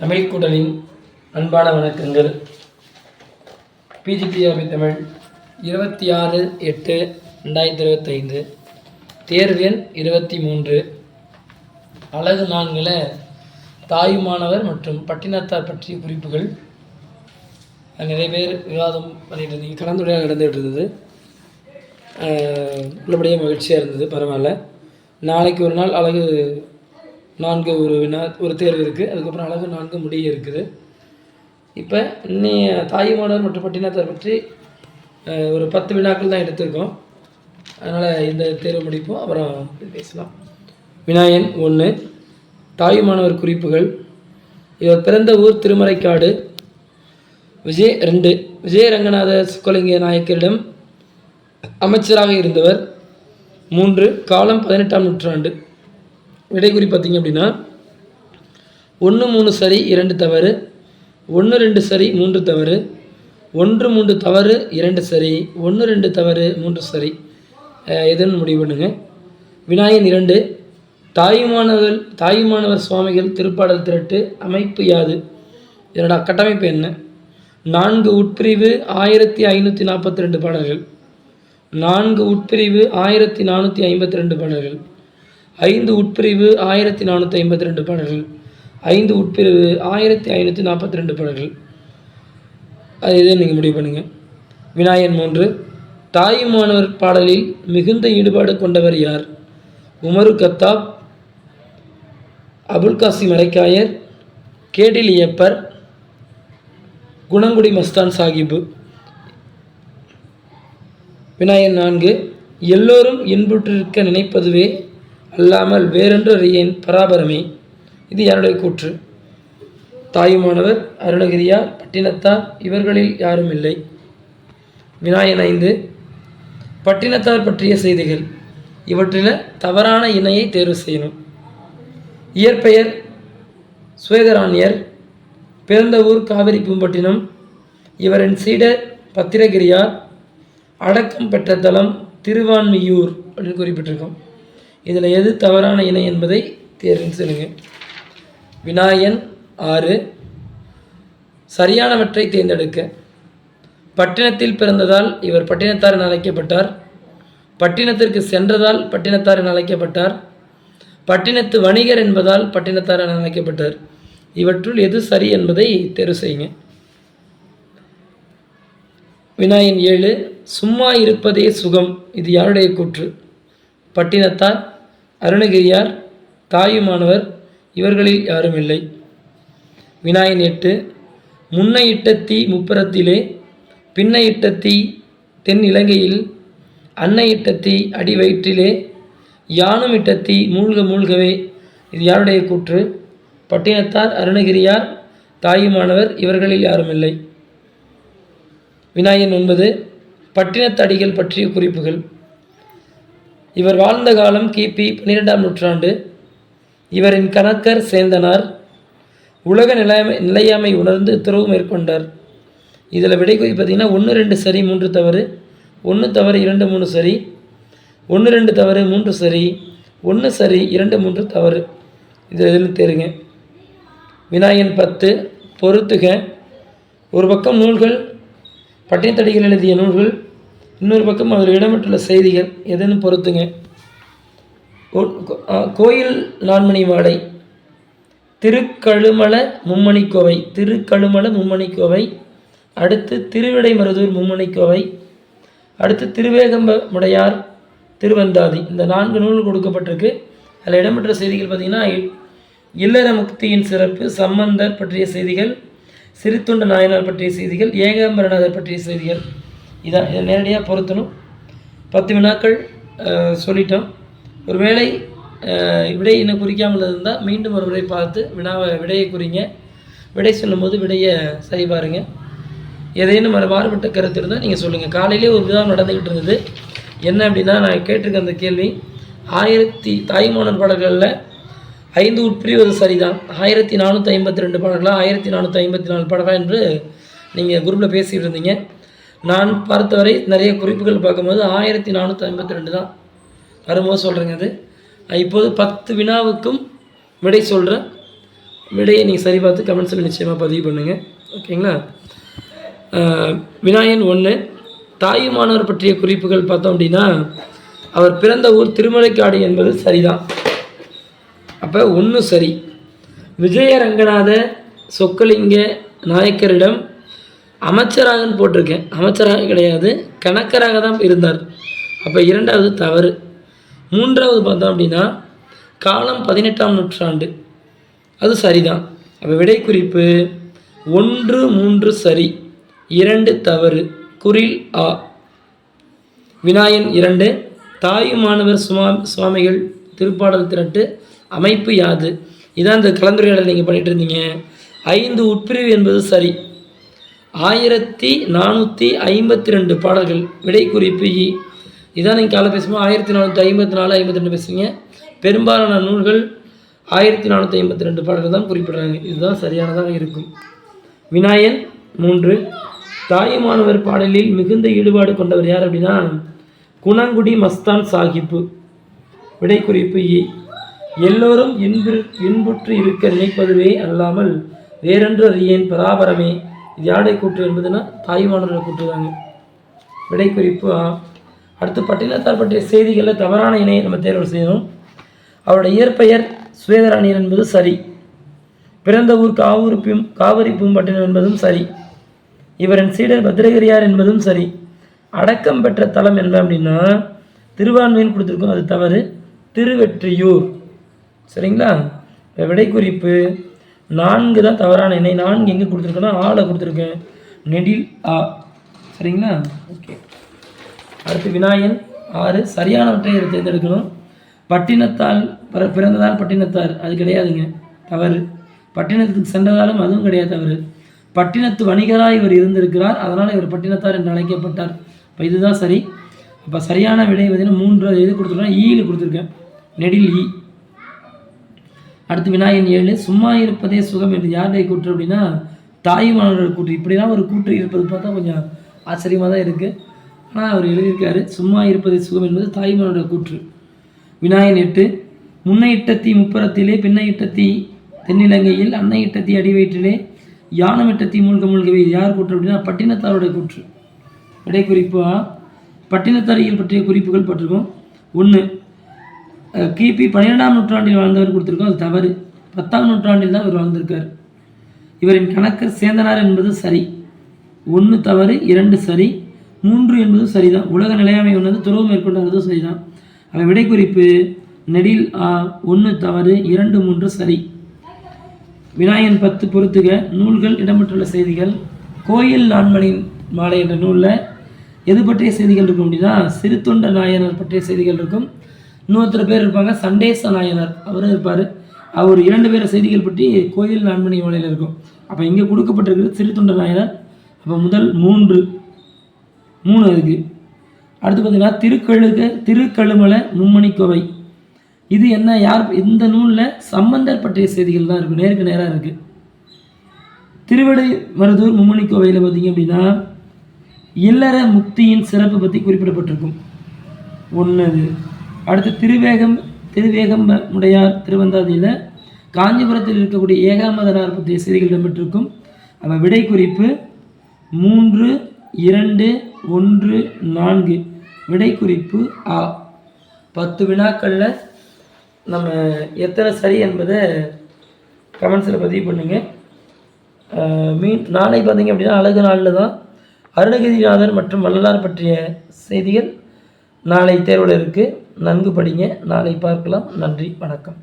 தமிழ் கூட்டலின் அன்பான வணக்கங்கள். பிஜிபிஆர்பி தமிழ் இருபத்தி ஆறு எட்டு ரெண்டாயிரத்தி இருபத்தைந்து. தேர்வு எண் இருபத்தி மூன்று. அழகு நான்கில் தாயுமானவர் மற்றும் பட்டினத்தார் பற்றிய குறிப்புகள். நிறைய பேர் விவாதம் பண்ணிட்டு இருந்தீங்க. கலந்துரையாக நடந்துகிட்டு இருந்தது. உள்ளபடியே மகிழ்ச்சியாக இருந்தது. பரவாயில்ல. நாளைக்கு ஒரு நாள் அழகு நான்கு ஒரு வினா ஒரு தேர்வு இருக்குது அதுக்கப்புறம் அழகு நான்கு முடிய இருக்குது. இப்போ இன்னைய தாயுமானவர் மற்றும் பட்டினத்தை பற்றி ஒரு பத்து வினாக்கள் தான் எடுத்திருக்கோம். அதனால் இந்த தேர்வு முடிப்போம். அப்புறம் பேசலாம். வினாயன் ஒன்று தாயுமானவர் குறிப்புகள். இவர் பிறந்த ஊர் திருமறைக்காடு. விஜய் ரெண்டு. விஜய ரங்கநாத சுக்கலிங்க நாயக்கரிடம் அமைச்சராக இருந்தவர். மூன்று. காலம் பதினெட்டாம் நூற்றாண்டு. விடைக்குறி பார்த்தீங்க அப்படின்னா ஒன்று மூணு சரி இரண்டு தவறு. ஒன்று ரெண்டு சரி மூன்று தவறு. ஒன்று மூன்று தவறு இரண்டு சரி. ஒன்று ரெண்டு தவறு மூன்று சரி. எதுன்னு முடிவு பண்ணுங்க விநாயகன் இரண்டு தாயுமானவர் தாயுமானவர் சுவாமிகள் திருப்பாடல் திரட்டு அமைப்பு யாது? இதனோட கட்டமைப்பு என்ன? நான்கு உட்பிரிவு ஆயிரத்தி ஐநூற்றி நாற்பத்தி ரெண்டு பாடல்கள். நான்கு உட்பிரிவு ஆயிரத்தி நானூற்றி ஐம்பத்தி ரெண்டு பாடல்கள். ஐந்து உட்பிரிவு ஆயிரத்தி நானூற்றி ஐம்பத்தி ரெண்டு பாடல்கள் ஐந்து உட்பிரிவு ஆயிரத்தி ஐநூற்றி நாற்பத்தி ரெண்டு பாடல்கள் அது இதை நீங்கள் முடிவு பண்ணுங்கள் விநாயகன் மூன்று. தாயுமானவர் பாடலில் மிகுந்த ஈடுபாடு கொண்டவர் யார்? உமரு கத்தாப் அபுல் காசிம் மரைக்காயர் கேடில் இயப்பர் குணங்குடி மஸ்தான் சாஹிபு விநாயகன் நான்கு. எல்லோரும் இன்புற்றிருக்க நினைப்பதுவே அல்லாமல் வேறொன்று ரியின் பராபரமே. இது யாருடைய கூற்று? தாயுமானவர் அருணகிரியார் பட்டினத்தார் இவர்களில் யாரும் இல்லை. வினாயன் ஐந்து பட்டினத்தார் பற்றிய செய்திகள். இவற்றில் தவறான இணையை தேர்வு செய்யணும். இயற்பெயர் சுவேதராணியர் பிறந்த ஊர் காவிரி பூம்பட்டினம் இவரின் சீடர் பத்திரகிரியார் அடக்கம் பெற்ற தலம் திருவான்மியூர் அப்படின்னு குறிப்பிட்டிருக்கோம். இதில் எது தவறான இணை என்பதை தேர்வு செய்யுங்க வினாயன் ஆறு. சரியானவற்றை தேர்ந்தெடுக்க. பட்டினத்தில் பிறந்ததால் இவர் பட்டினத்தார் என அழைக்கப்பட்டார். பட்டினத்திற்கு சென்றதால் பட்டினத்தார் என அழைக்கப்பட்டார். பட்டினத்து வணிகர் என்பதால் பட்டினத்தார் என அழைக்கப்பட்டார். இவற்றுள் எது சரி என்பதை தேர்வு செய்யுங்க. வினாயன் ஏழு. சும்மா இருப்பதே சுகம். இது யாருடைய கூற்று? பட்டினத்தார் அருணகிரியார் தாயுமானவர் இவர்களில் யாரும் இல்லை. வினாயன் எட்டு முன்ன இட்ட தீ முப்புறத்திலே பின்ன இட்ட தீ தென் இலங்கையில் அன்னை இட்ட தீ அடி வயிற்றிலே யானும் இட்ட தீ மூழ்க மூழ்கவே. இது யாருடைய கூற்று? பட்டினத்தார் அருணகிரியார் தாயுமானவர் இவர்களில் யாரும் இல்லை. விநாயகன் ஒன்பது பட்டினத்தடிகள் பற்றிய குறிப்புகள். இவர் வாழ்ந்த காலம் கிபி பன்னிரெண்டாம் நூற்றாண்டு. இவரின் கணக்கர் சேந்தனார். உலக நிலையாமை நிலையாமை உணர்ந்து உத்தரவு மேற்கொண்டார். இதில் விடை குறி பார்த்திங்கன்னா ஒன்று ரெண்டு சரி மூன்று தவறு. ஒன்று தவறு இரண்டு மூணு சரி. ஒன்று ரெண்டு தவறு மூன்று சரி. ஒன்று சரி இரண்டு மூன்று தவறு. இது எதுன்னு தெரியுங்க விநாயகன் பத்து பொறுத்துக. ஒரு பக்கம் நூல்கள் பட்டினத்தடிகள் எழுதிய நூல்கள் இன்னொரு பக்கம் அதில் இடம்பெற்றுள்ள செய்திகள் எதுன்னு பொறுத்துங்க. கோ- கோயில் நான்மணி மாலை திருக்கழுமல மும்மணிக்கோவை திருக்கழுமல மும்மணிக்கோவை அடுத்து திருவிடைமருதூர் மும்மணிக்கோவை அடுத்து திருவேகம்ப முடையார் திருவந்தாதி. இந்த நான்கு நூல் கொடுக்கப்பட்டிருக்கு. அதில் இடம்பெற்ற செய்திகள் பார்த்திங்கன்னா இல்லற முக்தியின் சிறப்பு சம்பந்தர் பற்றிய செய்திகள் சிறுத்துண்ட நாயனார் பற்றிய செய்திகள் ஏகாம்பரநாதர் பற்றிய செய்திகள். இதான் இதை நேரடியாக பொருத்தணும். பத்து வினாக்கள் சொல்லிட்டோம். ஒருவேளை அஹ், விடை இன்னும் குறிக்காமல் இருந்தால் மீண்டும் ஒரு முறை பார்த்து வினாவை விடையை குறிங்க. விடை சொல்லும்போது விடையை சரி பாருங்க. ஏதேனும் மறு மாறுபட்ட கருத்து இருந்தால் நீங்கள் சொல்லுங்கள் காலையிலே ஒரு விதம் நடந்துக்கிட்டு இருந்தது. என்ன அப்படின்னா நான் கேட்டிருக்க அந்த கேள்வி ஆயிரத்தி தாய்மானன் பாடல்களில் ஐந்து உட்பிரிவது சரிதான். ஆயிரத்தி நானூற்றி ஐம்பத்தி ரெண்டு பாடல்களா ஆயிரத்தி நானூற்றி ஐம்பத்தி நாலு பாடலா என்று நீங்கள் குரூப்பில் பேசிகிட்டு இருந்தீங்க. நான் பார்த்தவரை நிறைய குறிப்புகள் பார்க்கும்போது ஆயிரத்தி நானூற்றி ஐம்பத்தி ரெண்டு தான் வரும்போது சொல்கிறேங்க அது. இப்போது பத்து வினாவுக்கும் விடை சொல்கிறேன் விடையை நீங்கள் சரி பார்த்து கமெண்ட்ஸில் நிச்சயமாக பதிவு பண்ணுங்கள் ஓகேங்களா? விநாயகன் ஒன்று தாயுமானவர் பற்றிய குறிப்புகள் பார்த்தோம் அப்படின்னா அவர் பிறந்த ஊர் திருமலைக்காடு என்பது சரிதான். அப்போ ஒன்று சரி. விஜய ரங்கநாத சொக்கலிங்க நாயக்கரிடம் அமைச்சராகன்னு போட்டிருக்கேன். அமைச்சராக கிடையாது. கணக்கராக தான் இருந்தார். அப்போ இரண்டாவது தவறு. மூன்றாவது பார்த்தோம் அப்படின்னா காலம் பதினெட்டாம் நூற்றாண்டு. அது சரிதான். அப்போ விடை குறிப்பு ஒன்று மூன்று சரி. இரண்டு தவறு. குறில் ஆ. வினாயன் இரண்டு தாயுமானவர் சுவா சுவாமிகள் திருப்பாடல் திரட்டு அமைப்பு யாது. இதான் இந்த கலந்துரையாடல் நீங்கள் பண்ணிகிட்டு இருந்தீங்க. ஐந்து உட்பிரிவு என்பது சரி. ஆயிரத்தி நானூற்றி ஐம்பத்தி ரெண்டு பாடல்கள். விடை குறிப்பு இ. இதான் நீங்கள் காலை பேசும்போது ஆயிரத்தி நானூற்றி ஐம்பத்தி நாலு ஐம்பத்தி ரெண்டு பேசுவீங்க பெரும்பாலான நூல்கள் ஆயிரத்தி நானூற்றி ஐம்பத்தி ரெண்டு பாடல்கள் தான் குறிப்பிடுறாங்க. இதுதான் சரியானதாக இருக்கும். விநாயகன் மூன்று. தாயுமானவர் பாடலில் மிகுந்த ஈடுபாடு கொண்டவர் யார் அப்படின்னா குணங்குடி மஸ்தான் சாஹிப்பு. விடை குறிப்பு இ. எல்லோரும் இன்பு இன்புற்று இருக்க நினைப்பதுவே அல்லாமல் வேறென்று அறியேன் பராபரமே. இது யாருடைய கூற்று என்பதுன்னா தாய்மானோட கூற்று தாங்க விடை குறிப்பு அடுத்து பட்டினத்தார் பற்றிய செய்திகளில் தவறான இணையை நம்ம தேர்வு செய்யணும். அவருடைய இயற்பெயர் சுவேதராணியர் என்பது சரி. பிறந்த ஊர் காவூர் பிம் காவிரி பூம்பட்டினம் என்பதும் சரி. இவரின் சீடர் பத்திரகிரியார் என்பதும் சரி. அடக்கம் பெற்ற தலம் என்ன அப்படின்னா திருவான்மையின் கொடுத்துருக்கோம் அது தவறு திருவெற்றியூர். சரிங்களா? இப்போ விடை குறிப்பு நான்கு தான் தவறான எண்ணெய் நான்கு எங்கே கொடுத்துருக்கேன்னா ஆளை கொடுத்துருக்கேன். நெடில் ஆ. சரிங்களா? ஓகே. அடுத்து வினாயன் ஆறு. சரியானவற்றை தேர்ந்தெடுக்கணும். பட்டினத்தால் பிற- பிறந்ததால் பட்டினத்தார். அது கிடையாதுங்க. தவறு. பட்டினத்துக்கு சென்றதாலும் அதுவும் கிடையாது தவறு. பட்டினத்து வணிகராக இவர் இருந்திருக்கிறார். அதனால் இவர் பட்டினத்தார் என்று அழைக்கப்பட்டார். இப்போ இதுதான் சரி. அப்போ சரியான விடை பார்த்தீங்கன்னா மூன்று இது கொடுத்துருக்கேன். ஈயில் கொடுத்துருக்கேன். நெடில் ஈ. அடுத்து விநாயகன் ஏழு சும்மா இருப்பதே சுகம் என்று யாருடைய கூற்று அப்படின்னா தாயுமானவர்கள் கூற்று. இப்படிலாம் ஒரு கூற்று இருப்பது பார்த்தா கொஞ்சம் ஆச்சரியமாக தான் இருக்குது ஆனால் அவர் எழுதியிருக்காரு சும்மா இருப்பதே சுகம் என்பது தாயுமானவர்கள் கூற்று. விநாயகன் எட்டு முன்னை இட்டத்தி முப்புறத்திலே பின்னை இட்டத்தி தென்னிலங்கையில் அன்னை இட்டத்தி அடிவயிற்றிலே யானம் இட்டத்தி மூழ்க மூழ்கவே இது யார் கூற்று அப்படின்னா பட்டினத்தாருடைய கூற்று. விடை குறிப்பாக பட்டினத்தாரியல் பற்றிய குறிப்புகள் பட்டிருக்கும். ஒன்று கிபி பன்னிரெண்டாம் நூற்றாண்டில் வாழ்ந்தவர் கொடுத்துருக்கோம் அது தவறு. பத்தாம் நூற்றாண்டில் தான் இவர் வாழ்ந்திருக்கார். இவரின் கணக்கர் சேந்தனார் என்பது சரி. ஒன்று தவறு இரண்டு சரி. மூன்று என்பது சரிதான். உலக நிலையாமை ஒன்று துறவு மேற்கொண்டது சரிதான். அவை விடை குறிப்பு நெடில் ஆ ஒன்று தவறு இரண்டு மூன்று சரி. விநாயகன் பத்து பொறுத்துக நூல்கள் இடம்பெற்றுள்ள செய்திகள். கோயில் நான்மணி மாலை என்ற நூலில் எது பற்றிய செய்திகள் இருக்கும் அப்படின்னா சிறுத்தொண்ட நாயனர் பற்றிய செய்திகள் இருக்கும். இன்னொருத்தர் பேர் இருப்பாங்க சண்டேச நாயனார். அவரும் இருப்பார். அவர் இரண்டு பேர் செய்திகள் பற்றி கோயில் நான்மணி மலையில் இருக்கும். அப்போ இங்கே கொடுக்கப்பட்டிருக்கிறது சிறுத்தொண்ட நாயனார். அப்போ முதல் மூன்று மூணு அதுக்கு அடுத்து பார்த்தீங்கன்னா திருக்கழுக திருக்கழுமலை மும்மணி கோவை. இது என்ன யார் இந்த நூலில் சம்பந்தர் பற்றிய செய்திகள் தான் இருக்கும் நேருக்கு நேராக இருக்குது திருவடை மருதூர் மும்மணி கோவையில் பார்த்தீங்க அப்படின்னா இல்லற முக்தியின் சிறப்பு பற்றி குறிப்பிடப்பட்டிருக்கும். ஒன்று அது அடுத்து திருவேகம் திருவேகம் முடையார் திருவந்தாதியில் காஞ்சிபுரத்தில் இருக்கக்கூடிய ஏகாமதனார் பற்றிய செய்திகள் இடம்பெற்றிருக்கும். அப்போ விடை குறிப்பு மூன்று இரண்டு ஒன்று நான்கு. விடை குறிப்பு ஆ. பத்து வினாக்களில் நம்ம எத்தனை சரி என்பதை கமெண்ட்ஸில் பதிவு பண்ணுங்கள் மீன் நாளை பார்த்தீங்க அப்படின்னா அழகு நாளில் தான் அருணகிரிநாதர் மற்றும் வள்ளலார் பற்றிய செய்திகள் நாளை தேர்வில் இருக்குது நன்கு படிங்க. நாளை பார்க்கலாம். நன்றி. வணக்கம்.